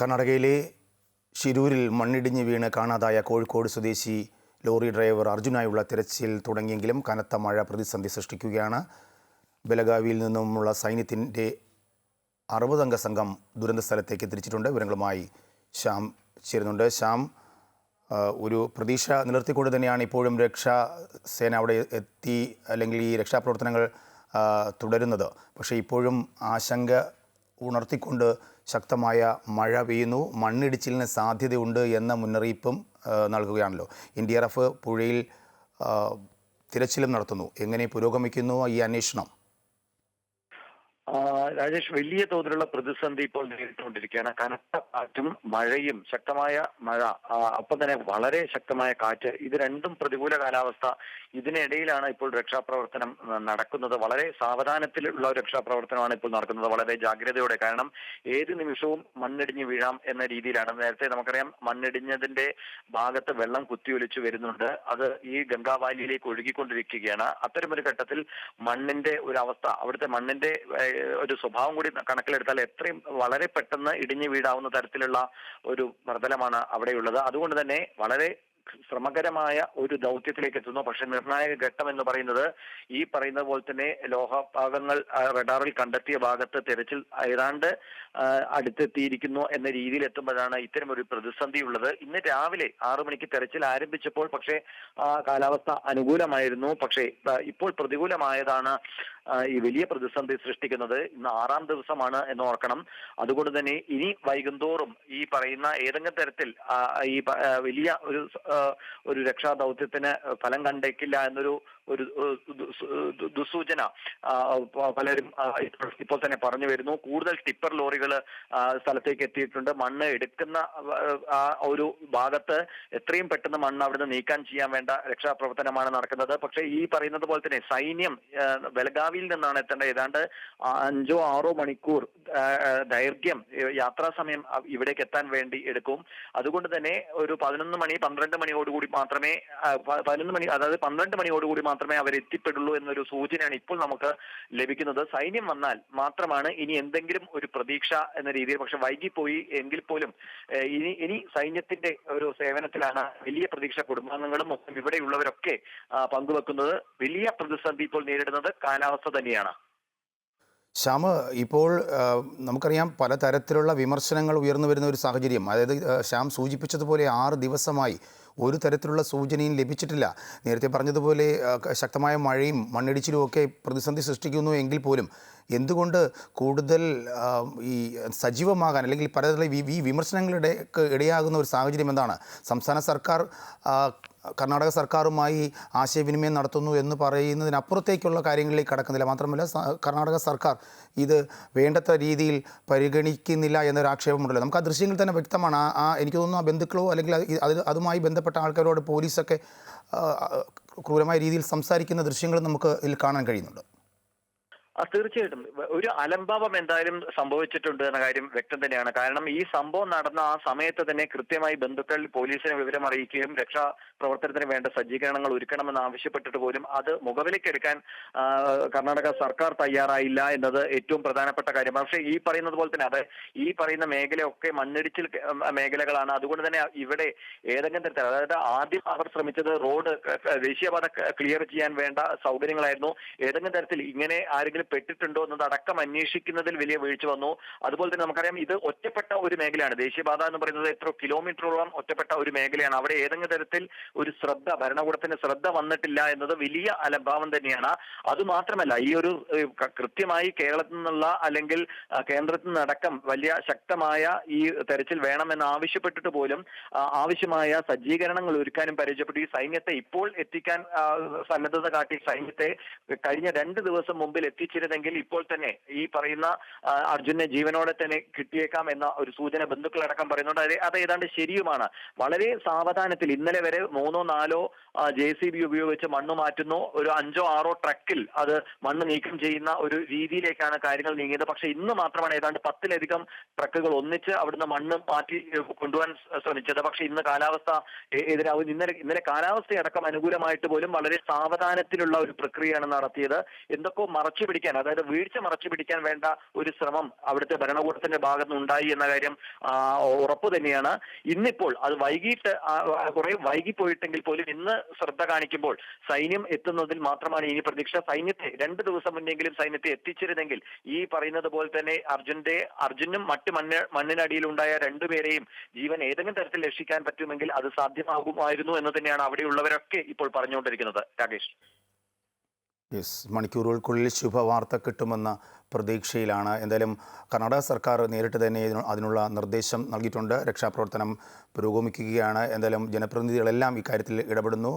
കർണാടകയിലെ ശിരൂരിൽ മണ്ണിടിഞ്ഞ് വീണ് കാണാതായ കോഴിക്കോട് സ്വദേശി ലോറി ഡ്രൈവർ അർജുനായുള്ള തിരച്ചിൽ തുടങ്ങിയെങ്കിലും കനത്ത മഴ പ്രതിസന്ധി സൃഷ്ടിക്കുകയാണ്. ബലഗാവിയിൽ നിന്നുമുള്ള സൈന്യത്തിന്റെ അറുപതംഗ സംഘം ദുരന്ത സ്ഥലത്തേക്ക് തിരിച്ചിട്ടുണ്ട്. വിവരങ്ങളുമായി ശ്യാം ചേരുന്നുണ്ട്. ശ്യാം ഒരു പ്രതീക്ഷ നിലർത്തിക്കൊണ്ട് തന്നെയാണ് ഇപ്പോഴും രക്ഷാസേന അവിടെ എത്തി അല്ലെങ്കിൽ ഈ രക്ഷാപ്രവർത്തനങ്ങൾ തുടരുന്നത്. പക്ഷേ ഇപ്പോഴും ആശങ്ക ഉണർത്തിക്കൊണ്ട് ശക്തമായ മഴ പെയ്യുന്നു. മണ്ണിടിച്ചിലിന് സാധ്യതയുണ്ട് എന്ന മുന്നറിയിപ്പും നൽകുകയാണല്ലോ. എൻ ഡി ആർ എഫ് പുഴയിൽ തിരച്ചിലും നടത്തുന്നു. എങ്ങനെ പുരോഗമിക്കുന്നു ഈ അന്വേഷണം? രാജേഷ് വലിയ തോതിലുള്ള പ്രതിസന്ധി ഇപ്പോൾ നേരിട്ടുകൊണ്ടിരിക്കുകയാണ്. കനത്ത കാറ്റും മഴയും ശക്തമായ മഴ അപ്പം തന്നെ വളരെ ശക്തമായ കാറ്റ് ഇത് രണ്ടും പ്രതികൂല കാലാവസ്ഥ. ഇതിനിടയിലാണ് ഇപ്പോൾ രക്ഷാപ്രവർത്തനം നടക്കുന്നത്. വളരെ സാവധാനത്തിലുള്ള രക്ഷാപ്രവർത്തനമാണ് ഇപ്പോൾ നടക്കുന്നത്. വളരെ ജാഗ്രതയോടെ കാരണം ഏത് നിമിഷവും മണ്ണിടിഞ്ഞ് വീഴാം എന്ന രീതിയിലാണ്. നേരത്തെ നമുക്കറിയാം മണ്ണിടിഞ്ഞതിന്റെ ഭാഗത്ത് വെള്ളം കുത്തിയൊലിച്ചു വരുന്നുണ്ട്. അത് ഈ ഗംഗാവാലിയിലേക്ക് ഒഴുകിക്കൊണ്ടിരിക്കുകയാണ്. അത്തരമൊരു ഘട്ടത്തിൽ മണ്ണിന്റെ ഒരു അവസ്ഥ അവിടുത്തെ മണ്ണിന്റെ ഒരു സ്വഭാവം കൂടി കണക്കിലെടുത്താൽ എത്രയും വളരെ പെട്ടെന്ന് ഇടിഞ്ഞു വീടാവുന്ന തരത്തിലുള്ള ഒരു പ്രതലമാണ് അവിടെയുള്ളത്. അതുകൊണ്ട് തന്നെ വളരെ ശ്രമകരമായ ഒരു ദൗത്യത്തിലേക്ക് എത്തുന്നു. പക്ഷെ നിർണായക ഘട്ടം എന്ന് പറയുന്നത് ഈ പറയുന്ന പോലെ തന്നെ ലോഹഭാഗങ്ങൾ റഡാറിൽ കണ്ടെത്തിയ ഭാഗത്ത് തെരച്ചിൽ ഏതാണ്ട് അടുത്തെത്തിയിരിക്കുന്നു എന്ന രീതിയിൽ എത്തുമ്പോഴാണ് ഇത്തരം ഒരു പ്രതിസന്ധി ഉള്ളത്. ഇന്ന് രാവിലെ ആറു മണിക്ക് തെരച്ചിൽ ആരംഭിച്ചപ്പോൾ പക്ഷേ കാലാവസ്ഥ അനുകൂലമായിരുന്നു. പക്ഷേ ഇപ്പോൾ പ്രതികൂലമായതാണ് ഈ വലിയ പ്രതിസന്ധി സൃഷ്ടിക്കുന്നത്. ഇന്ന് ആറാം ദിവസമാണ് എന്ന് ഓർക്കണം. അതുകൊണ്ട് തന്നെ ഇനി വൈകുന്തോറും ഈ പറയുന്ന ഏതെങ്കിലും തരത്തിൽ ഈ വലിയ ഒരു ഒരു രക്ഷാ ദൗത്യത്തിന് ഫലം കണ്ടേക്കില്ല എന്നൊരു ഒരു ദുസൂചന പലരും ഇപ്പോൾ- തന്നെ പറഞ്ഞു വരുന്നു. കൂടുതൽ ടിപ്പർ ലോറികൾ സ്ഥലത്തേക്ക് എത്തിയിട്ടുണ്ട്. മണ്ണ് എടുക്കുന്ന ഒരു ഭാഗത്ത് എത്രയും പെട്ടെന്ന് മണ്ണ് അവിടുന്ന് നീക്കാൻ ചെയ്യാൻ വേണ്ട രക്ഷാപ്രവർത്തനമാണ് നടക്കുന്നത്. പക്ഷേ ഈ പറയുന്നത് പോലെ തന്നെ സൈന്യം ബലഗാവിയിൽ നിന്നാണ് എത്തേണ്ടത്. ഏതാണ്ട് അഞ്ചോ ആറോ മണിക്കൂർ ദൈർഘ്യം യാത്രാ സമയം ഇവിടേക്ക് എത്താൻ വേണ്ടി എടുക്കും. അതുകൊണ്ട് തന്നെ ഒരു പതിനൊന്ന് മണി പന്ത്രണ്ട് മണിയോടുകൂടി മാത്രമേ പതിനൊന്ന് മണി അതായത് പന്ത്രണ്ട് മണിയോടുകൂടി മാത്രമേ അവർ എത്തിപ്പെടുള്ളൂ എന്നൊരു സൂചനയാണ് ഇപ്പോൾ നമുക്ക് ലഭിക്കുന്നത്. സൈന്യം വന്നാൽ മാത്രമാണ് ഇനി എന്തെങ്കിലും ഒരു പ്രതീക്ഷ എന്ന രീതിയിൽ പക്ഷെ വൈകിപ്പോയി എങ്കിൽ പോലും ഇനി ഇനി സൈന്യത്തിന്റെ ഒരു സേവനത്തിലാണ് വലിയ പ്രതീക്ഷ കുടുംബാംഗങ്ങളും ഒപ്പം ഇവിടെയുള്ളവരൊക്കെ പങ്കുവെക്കുന്നത്. വലിയ പ്രതിസന്ധി ഇപ്പോൾ നേരിടുന്നത് കാലാവസ്ഥ തന്നെയാണ്. ശ്യാമ് ഇപ്പോൾ നമുക്കറിയാം പലതരത്തിലുള്ള വിമർശനങ്ങൾ ഉയർന്നു വരുന്ന ഒരു സാഹചര്യം. അതായത് ശ്യാം സൂചിപ്പിച്ചതുപോലെ ആറ് ദിവസമായി ഒരു തരത്തിലുള്ള സൂചനയും ലഭിച്ചിട്ടില്ല. നേരത്തെ പറഞ്ഞതുപോലെ ശക്തമായ മഴയും മണ്ണിടിച്ചിലും ഒക്കെ പ്രതിസന്ധി സൃഷ്ടിക്കുന്നു എങ്കിൽ പോലും എന്തുകൊണ്ട് കൂടുതൽ ഈ സജീവമാകാൻ അല്ലെങ്കിൽ പലതരം ഈ വിമർശനങ്ങളുടെ ഇടയാകുന്ന ഒരു സാഹചര്യം എന്താണ്? സംസ്ഥാന സർക്കാർ കർണാടക സർക്കാരുമായി ആശയവിനിമയം നടത്തുന്നു എന്ന് പറയുന്നതിനപ്പുറത്തേക്കുള്ള കാര്യങ്ങളിലേക്ക് കടക്കുന്നില്ല. മാത്രമല്ല കർണാടക സർക്കാർ ഇത് വേണ്ടത്ര രീതിയിൽ പരിഗണിക്കുന്നില്ല എന്നൊരു ആക്ഷേപമുണ്ടല്ലോ നമുക്ക് ആ ദൃശ്യങ്ങൾ തന്നെ വ്യക്തമാണ്. ആ എനിക്ക് തോന്നുന്നു ആ ബന്ധുക്കളോ അല്ലെങ്കിൽ അത് അതുമായി ബന്ധപ്പെട്ട ആൾക്കാരോട് പോലീസൊക്കെ ക്രൂരമായ രീതിയിൽ സംസാരിക്കുന്ന ദൃശ്യങ്ങൾ നമുക്ക് ഇതിൽ കാണാൻ കഴിയുന്നുണ്ട്. തീർച്ചയായിട്ടും. ഒരു അലംഭാവം എന്തായാലും സംഭവിച്ചിട്ടുണ്ട് എന്ന കാര്യം വ്യക്തം തന്നെയാണ്. കാരണം ഈ സംഭവം നടന്ന ആ സമയത്ത് തന്നെ കൃത്യമായി ബന്ധുക്കൾ പോലീസിനെ വിവരം അറിയിക്കുകയും രക്ഷാ പ്രവർത്തനത്തിന് വേണ്ട സജ്ജീകരണങ്ങൾ ഒരുക്കണമെന്ന് ആവശ്യപ്പെട്ടിട്ട് പോലും അത് മുഖവിലേക്കെടുക്കാൻ കർണാടക സർക്കാർ തയ്യാറായില്ല എന്നത് ഏറ്റവും പ്രധാനപ്പെട്ട കാര്യമാണ്. പക്ഷേ ഈ പറയുന്നത് പോലെ തന്നെ അതെ ഈ പറയുന്ന മേഖലയൊക്കെ മണ്ണിടിച്ചിൽ മേഖലകളാണ്. അതുകൊണ്ട് തന്നെ ഇവിടെ ഏതെങ്കിലും തരത്തിൽ അതായത് ആദ്യം അവർ ശ്രമിച്ചത് റോഡ് ദേശീയപാത ക്ലിയർ ചെയ്യാൻ വേണ്ട സൗകര്യങ്ങളായിരുന്നു. ഏതെങ്കിലും തരത്തിൽ ഇങ്ങനെ ആരെങ്കിലും പെട്ടിട്ടുണ്ടോ എന്നത് അടക്കം അന്വേഷിക്കുന്നതിൽ വലിയ വീഴ്ച വന്നു. അതുപോലെ തന്നെ നമുക്കറിയാം ഇത് ഒറ്റപ്പെട്ട ഒരു മേഖലയാണ്. ദേശീയപാത എന്ന് പറയുന്നത് എത്ര കിലോമീറ്ററോളം ഒറ്റപ്പെട്ട ഒരു മേഖലയാണ്. അവിടെ ഏതെങ്കിലും തരത്തിൽ ഒരു ശ്രദ്ധ ഭരണകൂടത്തിന് ശ്രദ്ധ വന്നിട്ടില്ല എന്നത് വലിയ അലംഭാവം തന്നെയാണ്. അത് മാത്രമല്ല ഈ ഒരു കൃത്യമായി കേരളത്തിൽ നിന്നുള്ള അല്ലെങ്കിൽ കേന്ദ്രത്തിൽ നിന്നടക്കം വലിയ ശക്തമായ ഈ തെരച്ചിൽ വേണമെന്ന് ആവശ്യപ്പെട്ടിട്ട് പോലും ആവശ്യമായ സജ്ജീകരണങ്ങൾ ഒരുക്കാനും പരിചയപ്പെട്ടു. ഈ സൈന്യത്തെ ഇപ്പോൾ എത്തിക്കാൻ സന്നദ്ധത കാട്ടി സൈന്യത്തെ കഴിഞ്ഞ രണ്ട് ദിവസം മുമ്പിൽ എത്തിച്ചിരുന്നെങ്കിൽ ഇപ്പോൾ തന്നെ ഈ പറയുന്ന അർജുനെ ജീവനോടെ തന്നെ കിട്ടിയേക്കാം എന്ന ഒരു സൂചന ബന്ധുക്കളടക്കം പറയുന്നുണ്ട്. അത് അത് ഏതാണ്ട് ശരിയുമാണ്. വളരെ സാവധാനത്തിൽ ഇന്നലെ വരെ മൂന്നോ നാലോ ജെ സി ബി ഉപയോഗിച്ച് മണ്ണ് മാറ്റുന്നു. ഒരു അഞ്ചോ ആറോ ട്രക്കിൽ അത് മണ്ണ് നീക്കം ചെയ്യുന്ന ഒരു രീതിയിലേക്കാണ് കാര്യങ്ങൾ നീങ്ങിയത്. പക്ഷെ ഇന്ന് മാത്രമാണ് ഏതാണ്ട് പത്തിലധികം ട്രക്കുകൾ ഒന്നിച്ച് അവിടുന്ന് മണ്ണ് മാറ്റി കൊണ്ടുപോകാൻ ശ്രമിച്ചത്. പക്ഷെ ഇന്ന് കാലാവസ്ഥ എതിരാവും. ഇന്നലെ ഇന്നലെ കാലാവസ്ഥയടക്കം അനുകൂലമായിട്ട് പോലും വളരെ സാവധാനത്തിലുള്ള ഒരു പ്രക്രിയയാണ് നടത്തിയത്. എന്തൊക്കെ മറച്ചു പിടിക്കാൻ അതായത് വീഴ്ച മറച്ചു പിടിക്കാൻ വേണ്ട ഒരു ശ്രമം അവിടുത്തെ ഭരണകൂടത്തിന്റെ ഭാഗത്ത് ഉണ്ടായി എന്ന കാര്യം ഉറപ്പു തന്നെയാണ്. ഇന്നിപ്പോൾ അത് വൈകിട്ട് കുറെ വൈകിപ്പോയിട്ടെങ്കിൽ പോലും ഇന്ന് ശ്രദ്ധ കാണിക്കുമ്പോൾ സൈന്യം എത്തുന്നതിൽ മാത്രമാണ് ഇനി പ്രതീക്ഷ. സൈന്യത്തെ രണ്ട് ദിവസം മുന്നെങ്കിലും സൈന്യത്തെ എത്തിച്ചിരുന്നെങ്കിൽ ഈ പറയുന്നത് പോലെ തന്നെ അർജുന്റെ അർജുനും മറ്റ് മണ്ണ് മണ്ണിനടിയിലുണ്ടായ രണ്ടുപേരെയും ജീവൻ ഏതെങ്കിലും തരത്തിൽ രക്ഷിക്കാൻ പറ്റുമെങ്കിൽ അത് സാധ്യമാകുമായിരുന്നു എന്ന് തന്നെയാണ് അവിടെയുള്ളവരൊക്കെ ഇപ്പോൾ പറഞ്ഞുകൊണ്ടിരിക്കുന്നത്. രാകേഷ്. യെസ് മണിക്കൂറുകൾക്കുള്ളിൽ ശുഭവാർത്ത കിട്ടുമെന്ന പ്രതീക്ഷയിലാണ്. എന്തായാലും കർണാടക സർക്കാർ നേരിട്ട് തന്നെ അതിനുള്ള നിർദ്ദേശം നൽകിയിട്ടുണ്ട്. രക്ഷാപ്രവർത്തനം പുരോഗമിക്കുകയാണ്. എന്തായാലും ജനപ്രതിനിധികളെല്ലാം ഇക്കാര്യത്തിൽ ഇടപെടുന്നു.